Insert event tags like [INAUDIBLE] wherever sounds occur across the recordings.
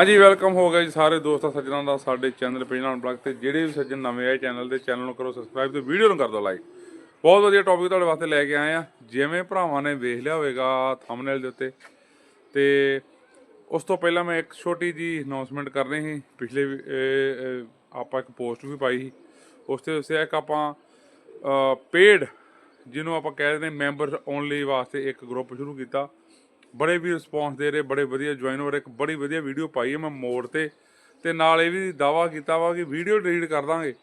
ਹਾਂਜੀ ਵੈਲਕਮ ਹੋ ਗਿਆ ਜੀ ਸਾਰੇ ਦੋਸਤਾਂ, ਸੱਜਣਾਂ ਦਾ, ਸਾਡੇ ਚੈਨਲ ਪਹਿਲਾਂ ਬਲੌਗ ਤੇ ਜਿਹੜੇ ਵੀ ਸੱਜਣ ਨਵੇਂ ਆਏ ਚੈਨਲ ਦੇ ਚੈਨਲ ਨੂੰ ਕਰੋ ਸਬਸਕ੍ਰਾਈਬ ਤੇ ਵੀਡੀਓ ਨੂੰ ਕਰ ਦਿਓ ਲਾਈਕ ਬਹੁਤ ਵਧੀਆ ਟੌਪਿਕ ਤੁਹਾਡੇ ਵਾਸਤੇ ਲੈ ਕੇ ਆਏ ਆ। ਜਿਵੇਂ ਭਰਾਵਾਂ ਨੇ ਵੇਖ ਲਿਆ ਹੋਵੇਗਾ ਥੰਬਨੇਲ ਦੇ ਉੱਤੇ। ਤੇ ਉਸ ਤੋਂ ਪਹਿਲਾਂ ਮੈਂ ਇੱਕ ਛੋਟੀ ਜੀ ਅਨਾਉਂਸਮੈਂਟ ਕਰਨੀ ਸੀ। ਪਿਛਲੇ ਵੀ- ਆਪਾਂ ਇੱਕ ਪੋਸਟ ਵੀ ਪਾਈ ਸੀ। ਉਸ ਤੇ ਦੱਸਿਆ ਇੱਕ ਆਪਾਂ ਪੇਡ ਜਿਹਨੂੰ ਆਪਾਂ ਕਹਿ ਦਿੰਦੇ ਮੈਂਬਰ ਓਨਲੀ ਵਾਸਤੇ ਇੱਕ ਗਰੁੱਪ ਸ਼ੁਰੂ ਕੀਤਾ। ਬੜੇ ਵੀ ਰਿਸਪੌਂਸ ਦੇ ਰਹੇ, ਬੜੇ ਵਧੀਆ ਜੁਆਇਨ ਹੋ ਰਹੇ, ਇੱਕ ਬੜੀ ਵਧੀਆ ਵੀਡੀਓ ਪਾਈ ਹੈ ਮੈਂ ਮੋੜ ਤੇ। ਤੇ ਨਾਲ ਇਹ ਵੀ ਦਾਵਾ ਕੀਤਾ ਵਾ ਕਿ ਵੀਡੀਓ ਡਿਲੀਟ ਕਰ ਦਾਂਗੇ,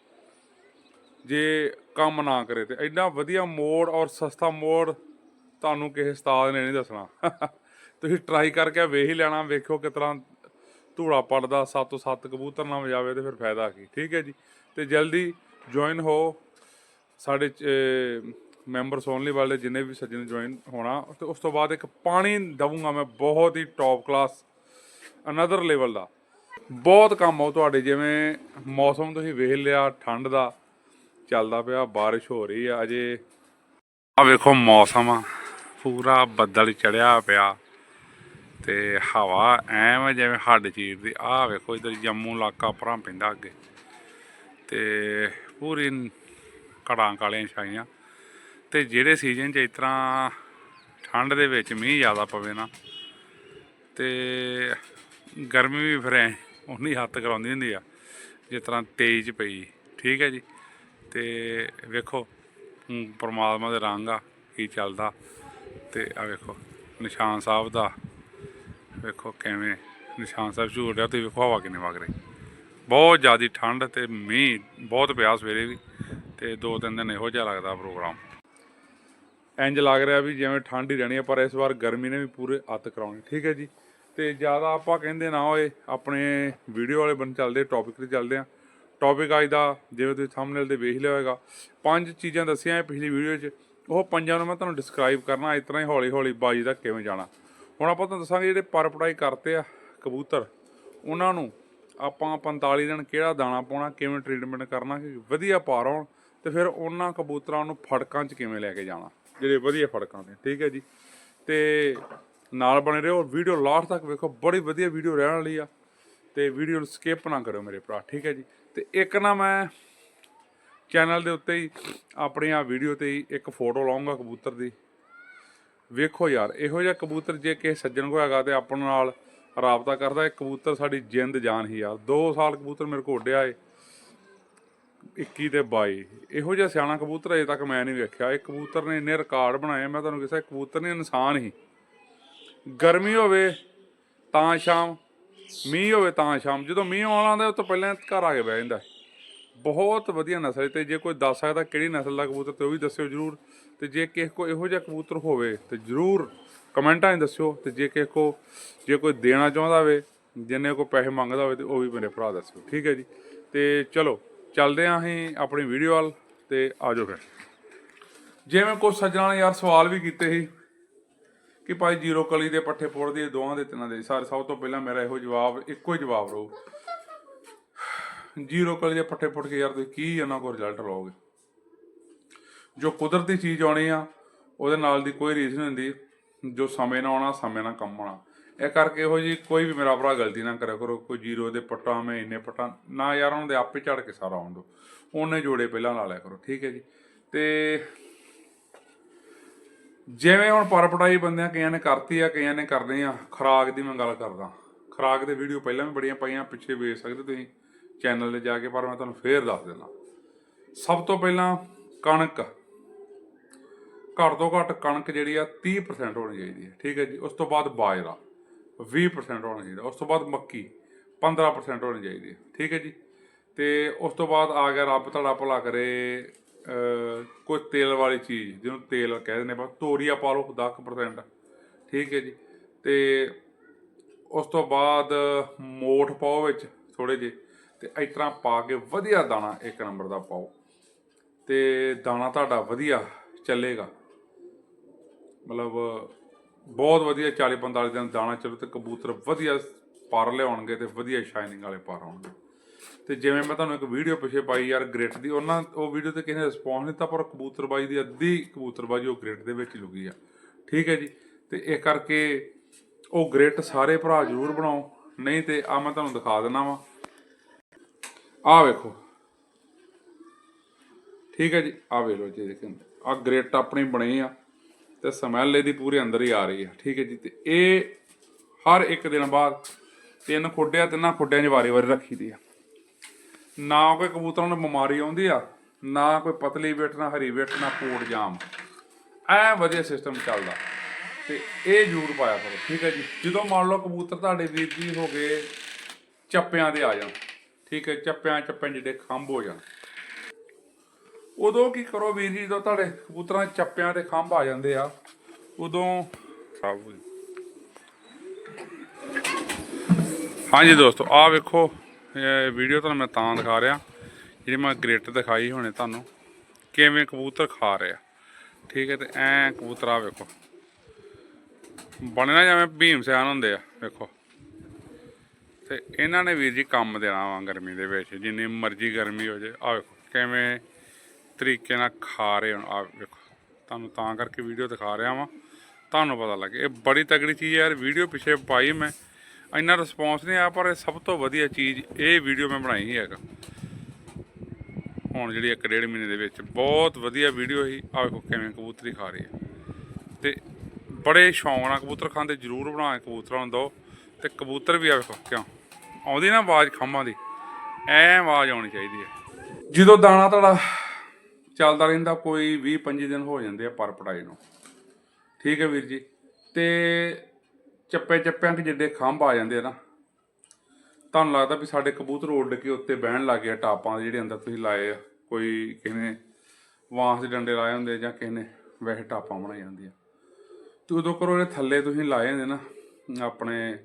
ਜੇ ਕੰਮ ਨਾ ਕਰੇ ਤੇ। ਐਡਾ ਵਧੀਆ ਮੋੜ ਔਰ ਸਸਤਾ ਮੋੜ ਤੁਹਾਨੂੰ ਕਿਸੇ ਉਸਤਾਦ ਨੇ ਨਹੀਂ ਦੱਸਣਾ। [LAUGHS] ਤੁਸੀਂ ਟਰਾਈ ਕਰਕੇ ਵੇਖ ਹੀ ਲੈਣਾ ਵੇਖੋ ਕਿਸ ਤਰ੍ਹਾਂ ਧੂੜਾ ਪੜਦਾ, ਸੱਤ ਤੋਂ ਸੱਤ ਕਬੂਤਰ ਨਾ ਵਜਾਵੇ ਤੇ ਫਿਰ ਫਾਇਦਾ ਕੀ। ਠੀਕ ਹੈ ਜੀ। ਤੇ ਜਲਦੀ ਜੁਆਇਨ ਹੋ ਸਾਡੇ ਮੈਂਬਰਸ ਓਨਲੀ ਵਾਲੇ ਜਿੰਨੇ ਵੀ ਸੱਜਣ ਜੁਆਇਨ ਹੋਣਾ, ਤੇ ਉਸ ਤੋਂ ਬਾਅਦ ਇੱਕ ਪਾਣੀ ਦਵਾਂਗਾ ਮੈਂ ਬਹੁਤ ਹੀ ਟੌਪ ਕਲਾਸ ਅਨਦਰ ਲੈਵਲ ਦਾ। ਬਹੁਤ ਕੰਮ ਆਉ ਤੁਹਾਡੇ, ਜਿਵੇਂ ਮੌਸਮ ਤੁਸੀਂ ਵੇਖ ਲਿਆ, ਠੰਡ ਦਾ ਚੱਲਦਾ ਪਿਆ, ਬਾਰਿਸ਼ ਹੋ ਰਹੀ ਆ ਅਜੇ। ਆ ਵੇਖੋ ਮੌਸਮ ਆ, ਪੂਰਾ ਬੱਦਲ ਚੜਿਆ ਪਿਆ, ਤੇ ਹਵਾ ਐਵੇਂ ਜਿਵੇਂ ਹੱਡ ਚੀਰਦੀ। ਆ ਵੇਖੋ ਇਧਰ ਜੰਮੂ ਇਲਾਕਾ ਪਰਾਂ ਪੈਂਦਾ ਅੱਗੇ, ਤੇ ਪੂਰੀ ਕੜਾਂ ਕਾਲੀਆਂ ਛਾਈਆਂ। ਤੇ ਜਿਹੜੇ ਸੀਜ਼ਨ 'ਚ ਇਸ ਤਰ੍ਹਾਂ ਠੰਡ ਦੇ ਵਿੱਚ ਮੀਂਹ ਜ਼ਿਆਦਾ ਪਵੇ ਨਾ, ਤੇ ਗਰਮੀ ਵੀ ਫਿਰ ਐ ਉਨੀ ਹੱਥ ਕਰਾਉਂਦੀ ਹੁੰਦੀ ਆ, ਜਿਸ ਤਰ੍ਹਾਂ ਤੇਜ਼ ਪਈ, ਠੀਕ ਹੈ ਜੀ? ਤੇ ਵੇਖੋ ਪਰਮਾਤਮਾ ਦੇ ਰੰਗ ਆ, ਕੀ ਚੱਲਦਾ, ਤੇ ਆ ਵੇਖੋ, ਨਿਸ਼ਾਨ ਸਾਹਿਬ ਦਾ, ਵੇਖੋ ਕਿਵੇਂ ਨਿਸ਼ਾਨ ਸਾਹਿਬ ਝੂੜ ਰਿਹਾ ਤੇ ਵੇਖੋ ਹਵਾ ਕਿੰਨੀ ਵਗ ਰਹੀ। ਬਹੁਤ ਜ਼ਿਆਦੀ ਠੰਡ ਤੇ ਮੀਂਹ, ਬਹੁਤ ਪਿਆ ਸਵੇਰੇ ਵੀ, ਤੇ ਦੋ ਤਿੰਨ ਦਿਨ ਇਹੋ ਜਿਹਾ ਲੱਗਦਾ ਪ੍ਰੋਗਰਾਮ। ਇੰਜ ਲੱਗ ਰਿਹਾ ਵੀ ਜਿਵੇਂ ਠੰਡ ਹੀ ਰਹਿਣੀ ਹੈ ਪਰ ਇਸ ਵਾਰ ਗਰਮੀ ਨੇ ਵੀ ਪੂਰੇ ਅੱਤ ਕਰਾਉਣੀ। ਠੀਕ ਹੈ ਜੀ? ਤੇ ਜ਼ਿਆਦਾ ਆਪਾਂ ਕਹਿੰਦੇ ਨਾ ਹੋਏ, ਆਪਣੇ ਵੀਡੀਓ ਵਾਲੇ ਬਣ ਚੱਲਦੇ ਟੌਪਿਕ ਤੇ ਚੱਲਦੇ ਆ। ਟੌਪਿਕ ਅੱਜ ਦਾ, ਜਿਵੇਂ ਤੁਸੀਂ ਥੰਬਨੇਲ ਤੇ ਵੇਖ ਲਿਆ ਹੋਵੇਗਾ ਪੰਜ ਚੀਜ਼ਾਂ ਦੱਸੀਆਂ ਹੈ ਪਿਛਲੀ ਵੀਡੀਓ 'ਚ। ਉਹ ਪੰਜਾਂ ਨੂੰ ਮੈਂ ਤੁਹਾਨੂੰ ਡਿਸਕ੍ਰਾਈਬ ਕਰਨਾ, ਇਸ ਤਰ੍ਹਾਂ ਹੀ ਹੌਲੀ ਹੌਲੀ ਬਾਜੀ ਦਾ ਕਿਵੇਂ ਜਾਣਾ। ਹੁਣ ਆਪਾਂ ਤੁਹਾਨੂੰ ਦੱਸਾਂਗੇ ਜਿਹੜੇ ਪਰ ਪੜਾਈ ਕਰਤੇ ਆ ਕਬੂਤਰ, ਉਹਨਾਂ ਨੂੰ ਆਪਾਂ 45 ਦਿਨ ਕਿਹੜਾ ਦਾਣਾ ਪਾਉਣਾ, ਕਿਵੇਂ ਟ੍ਰੀਟਮੈਂਟ ਕਰਨਾ, ਕਿ ਵਧੀਆ ਪਾਰ ਆਉਣ, ਤੇ ਫਿਰ ਉਹਨਾਂ ਕਬੂਤਰਾਂ ਨੂੰ ਫੜਕਾਂ 'ਚ ਕਿਵੇਂ ਲੈ ਕੇ ਜਾਣਾ। ਜਿਹੜੇ ਵਧੀਆ ਫੜਕਾਂ ਨੇ, ਠੀਕ ਹੈ ਜੀ। ਤੇ ਨਾਲ ਬਣੇ ਰਹੋ ਵੀਡੀਓ ਲਾਸਟ ਤੱਕ ਵੇਖੋ, ਬੜੀ ਵਧੀਆ ਵੀਡੀਓ ਰਹਿਣ ਵਾਲੀ ਆ। ਤੇ ਵੀਡੀਓ ਨੂੰ ਸਕਿਪ ਨਾ ਕਰਿਓ ਮੇਰੇ ਭਰਾ, ਠੀਕ ਹੈ ਜੀ। ਤੇ ਇੱਕ ਨਾ ਮੈਂ ਚੈਨਲ ਦੇ ਉੱਤੇ ਹੀ ਆਪਣੀ ਆ ਵੀਡੀਓ ਤੇ ਹੀ ਇੱਕ ਫੋਟੋ ਲਾਉਂਗਾ ਕਬੂਤਰ ਦੀ। ਵੇਖੋ ਯਾਰ, ਇਹੋ ਜਿਹਾ ਕਬੂਤਰ ਜੇ ਕਿਸੇ ਸੱਜਣ ਕੋ ਹੈਗਾ ਤੇ ਆਪਣੇ ਨਾਲ ਰਾਬਤਾ ਕਰਦਾ, ਇਹ ਕਬੂਤਰ ਸਾਡੀ ਜਿੰਦ ਜਾਨ ਹੀ ਯਾਰ। 2 ਸਾਲ ਕਬੂਤਰ ਮੇਰੇ ਕੋਲ ਉੱਡਿਆ ਏ। 21 ਤੇ 22 ਇਹੋ ਜਿਹਾ ਸਿਆਣਾ ਕਬੂਤਰ ਅਜੇ ਤੱਕ ਮੈਂ ਨਹੀਂ ਵੇਖਿਆ। ਇਹ ਕਬੂਤਰ ਨੇ ਇੰਨੇ ਰਿਕਾਰਡ ਬਣਾਏ, ਮੈਂ ਤੁਹਾਨੂੰ ਕਿਹਾ ਕਬੂਤਰ ਨੇ ਇਨਸਾਨ ਹੀ। ਗਰਮੀ ਹੋਵੇ ਤਾਂ ਸ਼ਾਮ, ਮੀਂਹ ਹੋਵੇ ਤਾਂ ਸ਼ਾਮ। ਜਦੋਂ ਮੀਂਹ ਆਉਣ ਆਉਂਦਾ ਉਸ ਤੋਂ ਪਹਿਲਾਂ ਘਰ ਆ ਕੇ ਬਹਿ ਜਾਂਦਾ। ਬਹੁਤ ਵਧੀਆ ਨਸਲ ਹੈ ਤੇ ਜੇ ਕੋਈ ਦੱਸ ਸਕਦਾ ਕਿਹੜੀ ਨਸਲ ਦਾ ਕਬੂਤਰ, ਤੇ ਉਹ ਵੀ ਦੱਸਿਓ ਜਰੂਰ। ਤੇ ਜੇ ਕਿਸੇ ਕੋ ਇਹੋ ਜਿਹਾ ਕਬੂਤਰ ਹੋਵੇ, ਤੇ ਜਰੂਰ ਕਮੈਂਟਾਂ 'ਚ ਦੱਸਿਓ। ਤੇ ਜੇ ਕਿਸੇ ਕੋ, ਜੇ ਕੋਈ ਦੇਣਾ ਚਾਹੁੰਦਾ ਹੋਵੇ ਜਿੰਨੇ ਕੋ ਪੈਸੇ ਮੰਗਦਾ ਹੋਵੇ, ਤੇ ਉਹ ਵੀ ਮੇਰੇ ਭਰਾ ਦੱਸਿਓ। ਠੀਕ ਹੈ ਜੀ? ਤੇ ਚਲੋ ਚੱਲਦੇ ਆਂ ਅਸੀਂ ਆਪਣੀ ਵੀਡੀਓ ਵੱਲ ਤੇ ਆਜੋ ਫਿਰ। ਜਿਵੇਂ ਕੁਝ ਸੱਜਣਾ ਨੇ ਯਾਰ ਸਵਾਲ ਵੀ ਕੀਤੇ ਸੀ ਕਿ ਭਾਈ ਜੀਰੋ ਕਲੀ ਦੇ ਪੱਠੇ ਪੁੱਟਦੀ ਦੋਵਾਂ ਦੇ ਤਿੰਨਾਂ ਦੇ। ਸਾਰੇ ਸਭ ਤੋਂ ਪਹਿਲਾਂ ਮੇਰਾ ਇਹੋ ਜਵਾਬ, ਇੱਕੋ ਹੀ ਜਵਾਬ ਰਹੂ। ਜੀਰੋ ਕਲੀ ਦੇ ਪੱਠੇ ਪੁੱਟ ਕੇ ਯਾਰ ਤੁਸੀਂ ਕੀ ਉਹਨਾਂ ਕੋਲ ਰਿਜ਼ਲਟ ਲਓਗੇ? ਜੋ ਕੁਦਰਤੀ ਚੀਜ਼ ਆਉਣੀ ਆ, ਉਹਦੇ ਨਾਲ ਦੀ ਕੋਈ ਰੀਸ ਨਹੀਂ ਹੁੰਦੀ। ਜੋ ਸਮੇਂ ਨਾਲ ਆਉਣਾ, ਸਮੇਂ ਨਾਲ ਕੰਮ ਆਉਣਾ। ਇਹ ਕਰਕੇ ਇਹੋ ਜੀ ਕੋਈ ਵੀ ਮੇਰਾ ਭਰਾ ਗਲਤੀ ਨਾ ਕਰਿਆ ਕਰੋ, ਕੋਈ ਜੀਰੋ ਦੇ ਪੱਟਾਂ, ਮੈਂ ਇੰਨੇ ਪੱਟਾਂ, ਨਾ ਯਾਰ ਉਹਨਾਂ ਦੇ ਆਪੇ ਝੜ ਕੇ ਸਾਰਾ ਆਉਣ ਦੋ। ਉਹਨੇ ਜੋੜੇ ਪਹਿਲਾਂ ਲਾ ਲਿਆ ਕਰੋ, ਠੀਕ ਹੈ ਜੀ। ਤੇ ਜਿਵੇਂ ਹੁਣ ਪਰਪਟਾਈ ਬੰਦਿਆਂ ਕਈਆਂ ਨੇ ਕਰਤੀ ਆ, ਕਈਆਂ ਨੇ ਕਰਦੇ ਆ, ਖਰਾਕ ਦੀ ਮੈਂ ਗੱਲ ਕਰਦਾ। ਖਰਾਕ ਦੇ ਵੀਡੀਓ ਪਹਿਲਾਂ ਵੀ ਬੜੀਆਂ ਪਈਆਂ, ਪਿੱਛੇ ਵੇਖ ਸਕਦੇ ਤੁਸੀਂ, ਚੈਨਲ ਤੇ ਜਾ ਕੇ, ਪਰ ਮੈਂ ਤੁਹਾਨੂੰ ਫੇਰ ਦੱਸ ਦਿੰਦਾ। ਸਭ ਤੋਂ ਪਹਿਲਾਂ ਕਣਕ। ਘੱਟ ਤੋਂ ਘੱਟ ਕਣਕ ਜਿਹੜੀ ਆ 30% ਹੋਣੀ ਚਾਹੀਦੀ ਹੈ, ਠੀਕ ਹੈ ਜੀ। ਉਸ ਤੋਂ ਬਾਅਦ ਬਾਜਰਾ। 20% ਹੋਣਾ ਚਾਹੀਦਾ, ਉਸ ਤੋਂ ਬਾਅਦ ਮੱਕੀ 15% ਹੋਣੀ ਚਾਹੀਦੀ ਹੈ, ਠੀਕ ਹੈ ਜੀ। ਤੇ ਉਸ ਤੋਂ ਬਾਅਦ ਆ ਗਿਆ ਰੱਬ ਤੁਹਾਡਾ ਭਲਾ ਕਰੇ ਕੋਈ ਤੇਲ ਵਾਲੀ ਚੀਜ਼, ਜਿਹਨੂੰ ਤੇਲ ਕਹਿ ਦਿੰਦੇ ਆਪਾਂ, ਤੋਰੀਆ ਪਾ ਲਓ 10% ਠੀਕ ਹੈ ਜੀ। ਤੇ ਉਸ ਤੋਂ ਬਾਅਦ ਮੋਠ ਪਾਓ ਵਿੱਚ ਥੋੜੇ ਜਿਹੇ, ਤੇ ਇਸ ਤਰ੍ਹਾਂ ਪਾ ਕੇ ਵਧੀਆ ਦਾਣਾ ਇੱਕ ਨੰਬਰ ਦਾ ਪਾਓ। ਤੇ ਦਾਣਾ ਤੁਹਾਡਾ ਵਧੀਆ ਚੱਲੇਗਾ। ਮਤਲਬ ਬਹੁਤ ਵਧੀਆ 40 45 ਦਿਨ ਦਾਣਾ ਚੱਲੂ ਤੇ ਕਬੂਤਰ ਵਧੀਆ ਪਰ ਲਿਆਉਣਗੇ ਤੇ ਵਧੀਆ ਸ਼ਾਈਨਿੰਗ ਵਾਲੇ ਪਰ ਆਉਣਗੇ। ਤੇ ਜਿਵੇਂ ਮੈਂ ਤੁਹਾਨੂੰ ਇੱਕ ਵੀਡੀਓ ਪਿੱਛੇ ਪਾਈ ਯਾਰ ਗ੍ਰਿਟ ਦੀ, ਉਹਨਾਂ ਉਹ ਵੀਡੀਓ ਤੇ ਕਿਸੇ ਨੇ ਰਿਸਪੌਂਸ ਨਹੀਂ ਦਿੱਤਾ, ਪਰ ਕਬੂਤਰਬਾਜੀ ਦੀ ਅੱਧੀ ਕਬੂਤਰਬਾਜੀ ਉਹ ਗ੍ਰਿਟ ਦੇ ਵਿੱਚ ਹੀ ਲੁਕੀ ਆ। ਠੀਕ ਹੈ ਜੀ? ਤੇ ਇਹ ਕਰਕੇ ਉਹ ਗ੍ਰਿਟ ਸਾਰੇ ਭਰਾ ਜ਼ਰੂਰ ਬਣਾਓ। ਨਹੀਂ ਤੇ ਆ ਮੈਂ ਤੁਹਾਨੂੰ ਦਿਖਾ ਦਿੰਦਾ ਵਾਂ। ਆ ਵੇਖੋ। ਠੀਕ ਹੈ ਜੀ? ਆ ਵੇਖ ਲਓ ਜੀ ਦੇਖੋ ਆ ਗ੍ਰੇਟ ਆਪਣੀ ਬਣੀ ਆ। ਤੇ ਸਮੈਲ ਇਹਦੀ ਪੂਰੇ ਅੰਦਰ ਹੀ ਆ ਰਹੀ ਆ ਠੀਕ ਹੈ ਜੀ, ਤੇ ਇਹ ਹਰ ਇੱਕ ਦਿਨ ਬਾਅਦ ਤਿੰਨ ਖੁੱਡਿਆਂ, ਤਿੰਨਾਂ ਖੁੱਡਿਆਂ 'ਚ ਵਾਰੀ ਵਾਰੀ ਰੱਖੀ ਦੀ ਆ। ਨਾ ਕੋਈ ਕਬੂਤਰਾਂ ਨੂੰ ਬਿਮਾਰੀ ਆਉਂਦੀ ਆ, ਨਾ ਕੋਈ ਪਤਲੀ ਵੇਟ, ਨਾ ਹਰੀ ਵੇਟ, ਨਾ ਪੋਟ ਜਾਮ। ਐ ਵਧੀਆ ਸਿਸਟਮ ਚੱਲਦਾ। ਤੇ ਇਹ ਜ਼ਰੂਰ ਪਾਇਆ ਕਰੋ। ਠੀਕ ਹੈ ਜੀ, ਜਦੋਂ ਮੰਨ ਲਓ ਕਬੂਤਰ ਤੁਹਾਡੇ ਵੀਰ ਜੀ ਹੋ ਗਏ, ਚੱਪਿਆਂ ਦੇ ਆ ਜਾਣ। ਠੀਕ ਹੈ ਚੱਪਿਆਂ ਚੱਪਿਆਂ ਜਿਹੜੇ ਖੰਭ ਹੋ ਜਾਣ। ਉਦੋਂ ਕੀ ਕਰੋ ਵੀਰ ਜੀ ਜਦੋਂ ਤੁਹਾਡੇ ਕਬੂਤਰਾਂ ਦੇ ਚੱਪਿਆਂ ਤੇ ਖੰਭ ਆ ਜਾਂਦੇ ਆ ਉਦੋਂ ਹਾਂਜੀ ਦੋਸਤੋ ਆਹ ਵੇਖੋ ਇਹ ਵੀਡੀਓ ਤੁਹਾਨੂੰ ਮੈਂ ਤਾਂ ਦਿਖਾ ਰਿਹਾ ਜਿਹੜੀ ਮੈਂ ਗ੍ਰਿਟ ਦਿਖਾਈ ਹੁਣੇ ਤੁਹਾਨੂੰ ਕਿਵੇਂ ਕਬੂਤਰ ਖਾ ਰਹੇ ਆ। ਠੀਕ ਹੈ ਤੇ ਐ ਕਬੂਤਰ ਆ ਵੇਖੋ ਬਣਨਾ ਜਿਵੇਂ ਭੀਮ ਸਿਆਨ ਹੁੰਦੇ ਆ ਵੇਖੋ। ਤੇ ਇਹਨਾਂ ਨੇ ਵੀਰ ਜੀ ਕੰਮ ਦੇਣਾ ਵਾ ਗਰਮੀ ਦੇ ਵਿੱਚ ਜਿੰਨੀ ਮਰਜ਼ੀ ਗਰਮੀ ਹੋ ਜੇ ਆ ਵੇਖੋ ਕਿਵੇਂ ਤਰੀਕੇ ਨਾਲ ਖਾ ਰਹੇ ਹੁਣ। ਆ ਵੇਖੋ, ਤੁਹਾਨੂੰ ਤਾਂ ਕਰਕੇ ਵੀਡੀਓ ਦਿਖਾ ਰਿਹਾ ਵਾਂ। ਤੁਹਾਨੂੰ ਪਤਾ ਲੱਗੇ, ਇਹ ਬੜੀ ਤਗੜੀ ਚੀਜ਼ ਹੈ ਯਾਰ ਵੀਡੀਓ ਪਿੱਛੇ ਪਾਈ ਮੈਂ। ਇੰਨਾ ਰਿਸਪੌਂਸ ਨਹੀਂ ਆਇਆ ਪਰ ਇਹ ਸਭ ਤੋਂ ਵਧੀਆ ਚੀਜ਼, ਇਹ ਵੀਡੀਓ ਮੈਂ ਬਣਾਈ ਹੀ ਹੈਗਾ ਹੁਣ ਜਿਹੜੀ ਇੱਕ ਡੇਢ ਮਹੀਨੇ ਦੇ ਵਿੱਚ ਬਹੁਤ ਵਧੀਆ ਵੀਡੀਓ ਸੀ। ਆ ਵੇਖੋ ਕਿਵੇਂ ਕਬੂਤਰੀ ਖਾ ਰਹੀ ਹੈ। ਤੇ ਬੜੇ ਸ਼ੌਂਕ ਨਾਲ ਕਬੂਤਰ ਖਾਂਦੇ, ਜ਼ਰੂਰ ਬਣਾ ਕੇ ਕਬੂਤਰਾਂ ਨੂੰ ਦਿਓ। ਤੇ ਕਬੂਤਰ ਵੀ ਆ ਵੇਖੋ, ਕਿਉਂ? ਆਉਂਦੀ ਨਾ ਆਵਾਜ਼ ਖੰਭਾਂ ਦੀ, ਐ ਆਵਾਜ਼ ਆਉਣੀ ਚਾਹੀਦੀ ਹੈ। ਜਦੋਂ ਦਾਣਾ ਤੁਹਾਡਾ ਚੱਲਦਾ ਰਹਿੰਦਾ, ਕੋਈ 20 25 ਦਿਨ ਹੋ ਜਾਂਦੇ ਆ ਪਰ ਪੜਾਈ ਨੂੰ। ਠੀਕ ਹੈ ਵੀਰ ਜੀ? ਤੇ ਚੱਪੇ ਚੱਪਿਆਂ ਕਿ ਜਿੱਡੇ ਖੰਭ ਆ ਜਾਂਦੇ ਆ ਨਾ, ਤੁਹਾਨੂੰ ਲੱਗਦਾ ਵੀ ਸਾਡੇ ਕਬੂਤਰ ਉੱਡ ਕੇ ਉੱਤੇ ਬਹਿਣ ਲੱਗ ਗਿਆ ਟਾਪਾਂ ਦੇ ਜਿਹੜੇ ਅੰਦਰ ਤੁਸੀਂ ਲਾਏ ਆ, ਕੋਈ ਕਿਸੇ ਨੇ ਵਾਂਸ ਦੇ ਡੰਡੇ ਲਾਏ ਹੁੰਦੇ ਜਾਂ ਕਿਸੇ ਨੇ ਵੈਸੇ ਟਾਪਾਂ ਬਣਾਈ ਜਾਂਦੀਆਂ ਤੇ ਉਦੋਂ ਕਰੋ ਇਹ ਥੱਲੇ ਤੁਸੀਂ ਲਾਏ ਹੁੰਦੇ ਨਾ, ਆਪਣੇ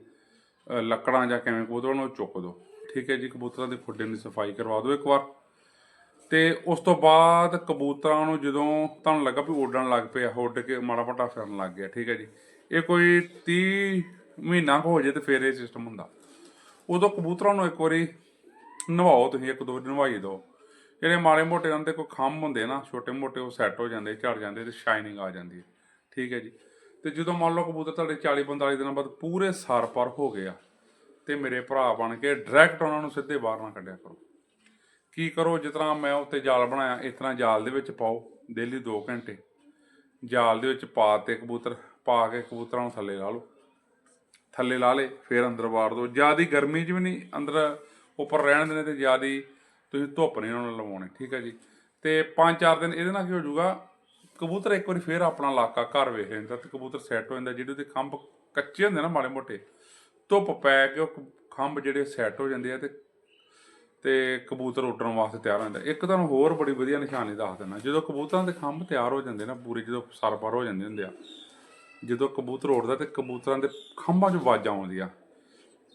ਲੱਕੜਾਂ ਜਾਂ ਕਿਵੇਂ ਕਬੂਤਰਾਂ ਨੂੰ ਚੁੱਕ ਦਿਓ। ਠੀਕ ਹੈ ਜੀ, ਕਬੂਤਰਾਂ ਦੇ ਖੁੱਡੇ ਦੀ ਸਫ਼ਾਈ ਕਰਵਾ ਦਿਓ ਇੱਕ ਵਾਰ। ਤੇ ਉਸ ਤੋਂ ਬਾਅਦ ਕਬੂਤਰਾਂ ਨੂੰ ਜਦੋਂ ਤੁਹਾਨੂੰ ਲੱਗਾ ਵੀ ਉੱਡਣ ਲੱਗ ਪਿਆ, ਉੱਡ ਕੇ ਮਾੜਾ ਮੋਟਾ ਫਿਰਨ ਲੱਗ ਗਿਆ, ਠੀਕ ਹੈ ਜੀ। ਇਹ ਕੋਈ 30 ਮਹੀਨਾ ਕੁ ਹੋ ਜੇ ਤੇ ਫਿਰ ਇਹ ਸਿਸਟਮ ਹੁੰਦਾ। ਉਦੋਂ ਕਬੂਤਰਾਂ ਨੂੰ ਇੱਕ ਵਾਰੀ ਨਵਾਓ ਤੁਸੀਂ, ਇੱਕ ਦੋ ਵਾਰੀ ਨਵਾਈ ਦਿਓ। ਜਿਹੜੇ ਮਾੜੇ ਮੋਟੇ ਉਹਨਾਂ ਦੇ ਕੋਈ ਖੰਭ ਹੁੰਦੇ ਨਾ, ਛੋਟੇ ਮੋਟੇ ਉਹ ਸੈੱਟ ਹੋ ਜਾਂਦੇ, ਝੜ ਜਾਂਦੇ ਤੇ ਸ਼ਾਈਨਿੰਗ ਆ ਜਾਂਦੀ ਹੈ, ਠੀਕ ਹੈ ਜੀ। ਤੇ ਜਦੋਂ ਮੰਨ ਲਓ ਕਬੂਤਰ ਤੁਹਾਡੇ 40 45 ਦਿਨਾਂ ਬਾਅਦ ਪੂਰੇ ਸਾਰ ਪਰ ਹੋ ਗਏ ਆ, ਤੇ ਮੇਰੇ ਭਰਾ ਬਣ ਕੇ ਡਾਇਰੈਕਟ ਉਹਨਾਂ ਨੂੰ ਸਿੱਧੇ ਬਾਹਰ ਨਾ ਕੱਢਿਆ ਕਰੋ। ਕੀ ਕਰੋ ਜਿਸ ਤਰ੍ਹਾਂ ਮੈਂ ਉੱਤੇ ਜਾਲ ਬਣਾਇਆ, ਇਸ ਤਰ੍ਹਾਂ ਜਾਲ ਦੇ ਵਿੱਚ ਪਾਓ ਡੇਲੀ 2 ਘੰਟੇ। ਜਾਲ ਦੇ ਵਿੱਚ ਪਾ ਤੇ ਕਬੂਤਰ, ਪਾ ਕੇ ਕਬੂਤਰਾਂ ਨੂੰ ਥੱਲੇ ਲਾ ਲਓ। ਥੱਲੇ ਲਾ ਲੇ ਫਿਰ ਅੰਦਰ ਵਾੜ ਦਿਓ। ਜਿਆਦੀ ਗਰਮੀ 'ਚ ਵੀ ਨਹੀਂ, ਅੰਦਰ ਉੱਪਰ ਰਹਿਣ ਦੇਣੇ ਤੇ ਜਿਆਦੀ ਤੁਸੀਂ ਧੁੱਪ ਨਹੀਂ ਉਹਨਾਂ ਨੂੰ ਲਵਾਉਣੇ, ਠੀਕ ਹੈ ਜੀ? ਤੇ 5-4 ਦਿਨ ਇਹਦੇ ਨਾਲ ਕੀ ਹੋ ਜਾਊਗਾ, ਕਬੂਤਰ ਇੱਕ ਵਾਰੀ ਫੇਰ ਆਪਣਾ ਇਲਾਕਾ ਘਰ ਵੇਖ ਲੈਂਦਾ ਤੇ ਕਬੂਤਰ ਸੈੱਟ ਹੋ ਜਾਂਦਾ, ਜਿਹੜੇ ਉਹਦੇ ਖੰਭ ਕੱਚੇ ਹੁੰਦੇ ਨਾ ਮਾੜੇ ਮੋਟੇ, ਧੁੱਪ ਪੈ ਕੇ ਉਹ ਖੰਭ ਜਿਹੜੇ ਸੈੱਟ ਹੋ ਜਾਂਦੇ ਆ ਤੇ ਤੇ ਕਬੂਤਰ ਉੱਡਣ ਵਾਸਤੇ ਤਿਆਰ ਹੋ ਜਾਂਦਾ ਇੱਕ ਤੁਹਾਨੂੰ ਹੋਰ ਬੜੀ ਵਧੀਆ ਨਿਸ਼ਾਨੀ ਦੱਸ ਦਿੰਦਾ। ਜਦੋਂ ਕਬੂਤਰਾਂ ਦੇ ਖੰਭ ਤਿਆਰ ਹੋ ਜਾਂਦੇ ਨਾ, ਪੂਰੇ ਜਦੋਂ ਸਰਪਰ ਹੋ ਜਾਂਦੇ ਹੁੰਦੇ ਆ, ਜਦੋਂ ਕਬੂਤਰ ਉੱਡਦਾ ਤੇ ਕਬੂਤਰਾਂ ਦੇ ਖੰਭਾਂ 'ਚ ਆਵਾਜ਼ਾਂ ਆਉਂਦੀਆਂ।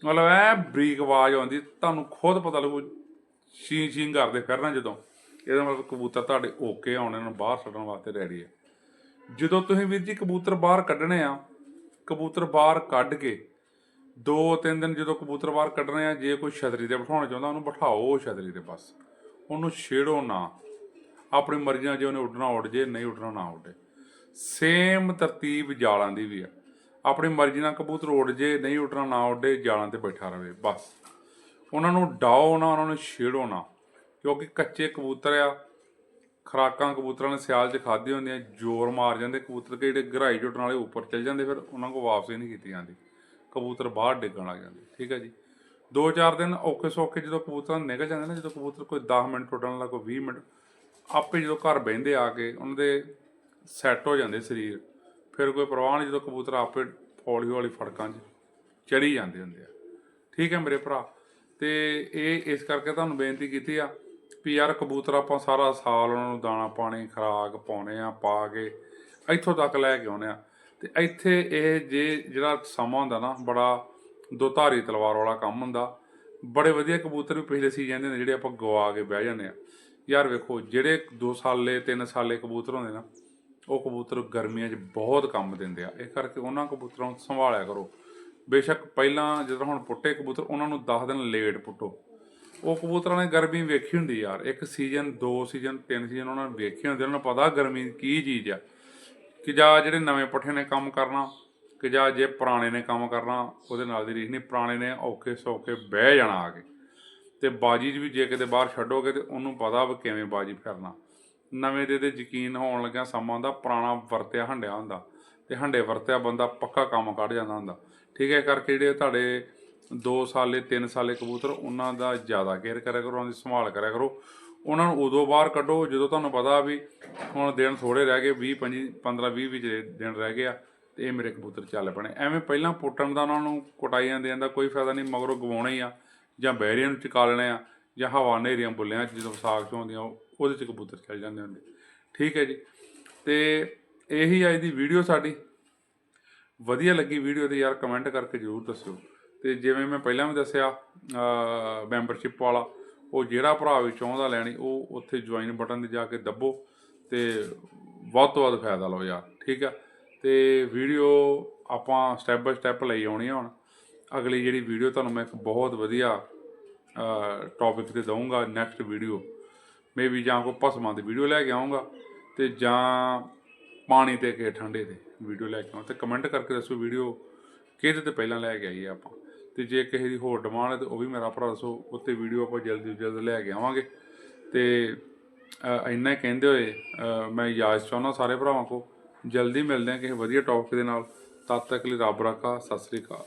ਮਤਲਬ ਐ ਬਰੀਕ ਆਵਾਜ਼ ਆਉਂਦੀ, ਤੁਹਾਨੂੰ ਖੁਦ ਪਤਾ ਲੱਗੂ, ਛੀ ਛੀ ਕਰਦੇ ਫਿਰਨਾ ਜਦੋਂ। ਇਹਦਾ ਮਤਲਬ ਕਬੂਤਰ ਤੁਹਾਡੇ ਓਕੇ ਆਉਣੇ ਨੂੰ ਬਾਹਰ ਛੱਡਣ ਵਾਸਤੇ ਰੈਡੀ ਹੈ ਜਦੋਂ ਤੁਸੀਂ ਵੀਰ ਜੀ ਕਬੂਤਰ ਬਾਹਰ ਕੱਢਣੇ ਆ, ਕਬੂਤਰ ਬਾਹਰ ਕੱਢ ਕੇ ਦੋ ਤਿੰਨ ਦਿਨ ਜਦੋਂ ਕਬੂਤਰ ਬਾਹਰ ਕੱਢਣੇ ਆ, ਜੇ ਕੋਈ ਛਤਰੀ ਤੇ ਬਿਠਾਉਣਾ ਚਾਹੁੰਦਾ, ਉਹਨੂੰ ਬਿਠਾਓ ਛਤਰੀ ਤੇ ਬਸ। ਉਹਨੂੰ ਛੇੜੋ ਨਾ। ਆਪਣੀ ਮਰਜ਼ੀ ਨਾਲ ਜੇ ਉਹਨੇ ਉੱਡਣਾ ਉੱਡ ਜੇ, ਨਹੀਂ ਉੱਡਣਾ ਨਾ ਉੱਡੇ। ਸੇਮ ਤਰਤੀਬ ਜਾਲਾਂ ਦੀ ਵੀ ਆ। ਆਪਣੀ ਮਰਜ਼ੀ ਨਾਲ ਕਬੂਤਰ ਉੱਡ ਜੇ, ਨਹੀਂ ਉੱਡਣਾ ਨਾ ਉੱਡੇ, ਜਾਲਾਂ ਤੇ ਬੈਠਾ ਰਵੇ, ਬਸ। ਉਹਨਾਂ ਨੂੰ ਡਾਓ ਨਾ, ਉਹਨਾਂ ਨੂੰ ਛੇੜੋ ਨਾ। ਕਿਉਂਕਿ ਕੱਚੇ ਕਬੂਤਰ ਆ। ਖਰਾਕਾਂ ਕਬੂਤਰਾਂ ਨੇ ਸਿਆਲ 'ਚ ਖਾਧੀ ਹੁੰਦੀਆਂ, ਜ਼ੋਰ ਮਾਰ ਜਾਂਦੇ। ਕਬੂਤਰ ਕਿ ਜਿਹੜੇ ਗਰਾਈ ਜੁੱਟਣ ਵਾਲੇ, ਉੱਪਰ ਚੱਲ ਜਾਂਦੇ, ਫਿਰ ਉਹਨਾਂ ਕੋਲ ਵਾਪਸ ਹੀ ਨਹੀਂ ਕੀਤੀ ਜਾਂਦੀ। ਕਬੂਤਰ ਬਾਹਰ ਡਿੱਗਣ ਲੱਗ ਜਾਂਦੇ, ਠੀਕ ਹੈ ਜੀ। ਦੋ ਚਾਰ ਦਿਨ ਔਖੇ ਸੌਖੇ ਜਦੋਂ ਕਬੂਤਰ ਨਿਕਲ ਜਾਂਦੇ ਨੇ, ਜਦੋਂ ਕਬੂਤਰ ਕੋਈ 10 ਮਿੰਟ ਟੁੱਟਣ ਲੱਗ ਕੋਈ 20 ਮਿੰਟ, ਆਪੇ ਜਦੋਂ ਘਰ ਬਹਿੰਦੇ ਆ ਕੇ ਉਹਨਾਂ ਦੇ ਸੈੱਟ ਹੋ ਜਾਂਦੇ ਸਰੀਰ। ਫਿਰ ਕੋਈ ਪਰਵਾਹ ਨਹੀਂ, ਜਦੋਂ ਕਬੂਤਰ ਆਪੇ ਹੌਲੀ ਹੌਲੀ ਫੜਕਾਂ 'ਚ ਚੜੀ ਜਾਂਦੇ ਹੁੰਦੇ ਆ। ਠੀਕ ਹੈ ਮੇਰੇ ਭਰਾ, ਤੇ ਇਹ ਇਸ ਕਰਕੇ ਤੁਹਾਨੂੰ ਬੇਨਤੀ ਕੀਤੀ ਆ ਵੀ ਯਾਰ ਕਬੂਤਰ ਆਪਾਂ ਸਾਰਾ ਸਾਲ ਉਹਨਾਂ ਨੂੰ ਦਾਣਾ ਪਾਣੀ, ਖੁਰਾਕ ਪਾਉਣੇ ਆ, ਪਾ ਕੇ ਇੱਥੋਂ ਤੱਕ ਲੈ ਕੇ ਆਉਨੇ ਆ। ਤੇ ਇੱਥੇ ਇਹ ਜੇ ਜਿਹੜਾ ਸਮਾਂ ਹੁੰਦਾ ਨਾ, ਬੜਾ ਦੋ ਧਾਰੀ ਤਲਵਾਰ ਵਾਲਾ ਕੰਮ ਹੁੰਦਾ। ਬੜੇ ਵਧੀਆ ਕਬੂਤਰ ਵੀ ਪਿਛਲੇ ਸੀਜ਼ਨ ਦੇ ਨੇ, ਜਿਹੜੇ ਆਪਾਂ ਗਵਾ ਕੇ ਬਹਿ ਜਾਂਦੇ ਆ। ਯਾਰ ਵੇਖੋ, ਜਿਹੜੇ 2 ਸਾਲੇ 3 ਸਾਲੇ ਕਬੂਤਰ ਹੁੰਦੇ ਨਾ, ਉਹ ਕਬੂਤਰ ਗਰਮੀਆਂ 'ਚ ਬਹੁਤ ਕੰਮ ਦਿੰਦੇ ਆ। ਇਸ ਕਰਕੇ ਉਹਨਾਂ ਕਬੂਤਰਾਂ ਨੂੰ ਸੰਭਾਲਿਆ ਕਰੋ। ਬੇਸ਼ੱਕ ਪਹਿਲਾਂ ਜਦੋਂ ਹੁਣ ਪੁੱਟੇ ਕਬੂਤਰ, ਉਹਨਾਂ ਨੂੰ 10 ਦਿਨ ਲੇਟ ਪੁੱਟੋ। ਉਹ ਕਬੂਤਰਾਂ ਨੇ ਗਰਮੀ ਵੇਖੀ ਹੁੰਦੀ ਯਾਰ। ਇੱਕ ਸੀਜ਼ਨ ਦੋ ਸੀਜ਼ਨ ਤਿੰਨ ਸੀਜ਼ਨ ਉਹਨਾਂ ਨੇ ਵੇਖੇ ਹੁੰਦੇ ਉਹਨਾਂ ਨੂੰ ਪਤਾ ਗਰਮੀ ਕੀ ਚੀਜ਼ ਆ। ਕਿ ਜਾਂ ਜਿਹੜੇ ਨਵੇਂ ਪੱਠੇ ਨੇ ਕੰਮ ਕਰਨਾ, ਕਿ ਜਾਂ ਜੇ ਪੁਰਾਣੇ ਨੇ ਕੰਮ ਕਰਨਾ, ਉਹਦੇ ਨਾਲ ਦੀ ਰੀਸ ਨਹੀਂ, ਪੁਰਾਣੇ ਨੇ ਔਖੇ ਸੌਖੇ ਬਹਿ ਜਾਣਾ ਆ ਕੇ। ਤੇ ਬਾਜੀ 'ਚ ਵੀ ਜੇ ਕਿਤੇ ਬਾਹਰ ਛੱਡੋਗੇ ਤੇ ਉਹਨੂੰ ਪਤਾ ਵੀ ਕਿਵੇਂ ਬਾਜੀ ਫਿਰਨਾ। ਨਵੇਂ ਦੇ ਤੇ ਯਕੀਨ ਹੋਣ ਲੱਗਿਆ ਸਮਾਂ ਹੁੰਦਾ, ਪੁਰਾਣਾ ਵਰਤਿਆ ਹੰਡਿਆ ਹੁੰਦਾ। ਤੇ ਹੰਡੇ ਵਰਤਿਆ ਬੰਦਾ ਪੱਕਾ ਕੰਮ ਕੱਢ ਜਾਂਦਾ ਹੁੰਦਾ। ਠੀਕ ਹੈ ਕਰਕੇ ਜਿਹੜੇ ਤੁਹਾਡੇ 2 ਸਾਲੇ 3 ਸਾਲੇ ਕਬੂਤਰ, ਉਹਨਾਂ ਦਾ ਜ਼ਿਆਦਾ ਕੇਅਰ ਕਰਿਆ ਕਰੋ, ਉਹਨਾਂ ਦੀ ਸੰਭਾਲ ਕਰਿਆ ਕਰੋ। ਉਹਨਾਂ ਨੂੰ ਉਦੋਂ ਬਾਹਰ ਕੱਢੋ, ਜਦੋਂ ਤੁਹਾਨੂੰ ਪਤਾ ਵੀ ਹੁਣ ਦਿਨ ਥੋੜੇ ਰਹਿ ਗਏ 20 25 15 20 ਵਿੱਚ ਦਿਨ ਰਹਿ ਗਏ ਆ, ਤੇ ਇਹ ਮੇਰੇ ਕਬੂਤਰ ਚੱਲ ਪਣੇ। ਐਵੇਂ ਪਹਿਲਾਂ ਪੁੱਟਣ ਦਾ ਉਹਨਾਂ ਨੂੰ ਕੁਟਾਈਆਂ ਦੇਣ ਦਾ ਕੋਈ ਫਾਇਦਾ ਨਹੀਂ, ਮਗਰੋਂ ਗਵਾਉਣਾ ਹੀ ਆ, ਜਾਂ ਬੈਰੀਆਂ ਨੂੰ ਚਕਾ ਲੈਣੇ ਆ, ਜਾਂ ਹਵਾ ਨੇਰੀਆਂ ਬੁੱਲਿਆਂ 'ਚ ਜਦੋਂ ਸਾਗ 'ਚ ਹੁੰਦੀਆਂ ਉਹਦੇ 'ਚ ਕਬੂਤਰ ਚੱਲ ਜਾਂਦੇ ਹੁੰਦੇ। ਠੀਕ ਹੈ ਜੀ। ਤੇ ਇਹੀ ਅੱਜ ਦੀ ਵੀਡੀਓ ਸਾਡੀ। ਵਧੀਆ ਲੱਗੀ ਵੀਡੀਓ ਤੇ ਯਾਰ ਕਮੈਂਟ ਕਰਕੇ ਜਰੂਰ ਦੱਸਿਓ। ਤੇ ਜਿਵੇਂ ਮੈਂ ਪਹਿਲਾਂ ਵੀ ਦੱਸਿਆ ਮੈਂਬਰਸ਼ਿਪ ਵਾਲਾ ਉਹ ਜਿਹੜਾ ਭਰਾ ਵੀ ਚਾਹੁੰਦਾ ਲੈਣੀ, ਉਹ ਉੱਥੇ ਜੁਆਇਨ ਬਟਨ ਤੇ ਜਾ ਕੇ ਦੱਬੋ ਤੇ ਵੱਧ ਤੋਂ ਵੱਧ ਫਾਇਦਾ ਲਓ ਯਾਰ, ਠੀਕ ਆ? ਤੇ ਵੀਡੀਓ ਆਪਾਂ ਸਟੈਪ ਬਾਈ ਸਟੈਪ ਲਈ ਆਉਣੀ ਆ ਹੁਣ। ਅਗਲੀ ਜਿਹੜੀ ਵੀਡੀਓ ਤੁਹਾਨੂੰ ਮੈਂ ਇੱਕ ਬਹੁਤ ਵਧੀਆ ਟੌਪਿਕ ਤੇ ਦਊਂਗਾ ਨੈਕਸਟ ਵੀਡੀਓ ਮੇਬੀ ਜਾਂ ਕੋਈ ਭਸਮਾਂ ਦੀ ਵੀਡੀਓ ਲੈ ਕੇ ਆਉਂਗਾ ਤੇ ਜਾਂ ਪਾਣੀ ਤੇ ਕੇ ਠੰਡੇ ਤੇ ਵੀਡੀਓ ਲੈ ਕੇ ਆਉਂ ਤੇ ਕਮੈਂਟ ਕਰਕੇ ਦੱਸੋ ਵੀਡੀਓ ਕਿਹਦੇ ਤੇ ਪਹਿਲਾਂ ਲੈ ਕੇ ਆਈਏ ਆਪਾਂ। ਤੇ ਜੇ ਕਿਸੇ ਦੀ ਹੋਰ ਡਿਮਾਂਡ ਹੈ ਤੇ ਉਹ ਵੀ ਮੇਰਾ ਭਰਾ ਦੱਸੋ ਉੱਤੇ ਵੀਡੀਓ ਆਪਾਂ ਜਲਦੀ ਤੋਂ ਜਲਦ ਲੈ ਕੇ ਆਵਾਂਗੇ। ਤੇ ਇੰਨਾ ਹੀ ਕਹਿੰਦੇ ਹੋਏ ਮੈਂ ਯਾਦ ਚਾਹੁੰਦਾ ਸਾਰੇ ਭਰਾਵਾਂ ਕੋ ਜਲਦੀ ਮਿਲਦੇ ਹਾਂ ਕਿਸੇ ਵਧੀਆ ਟੌਪਿਕ ਦੇ ਨਾਲ। ਤਦ ਤੱਕ ਲਈ ਰੱਬ ਰੱਖਾ, ਸਤਿ ਸ੍ਰੀ ਅਕਾਲ।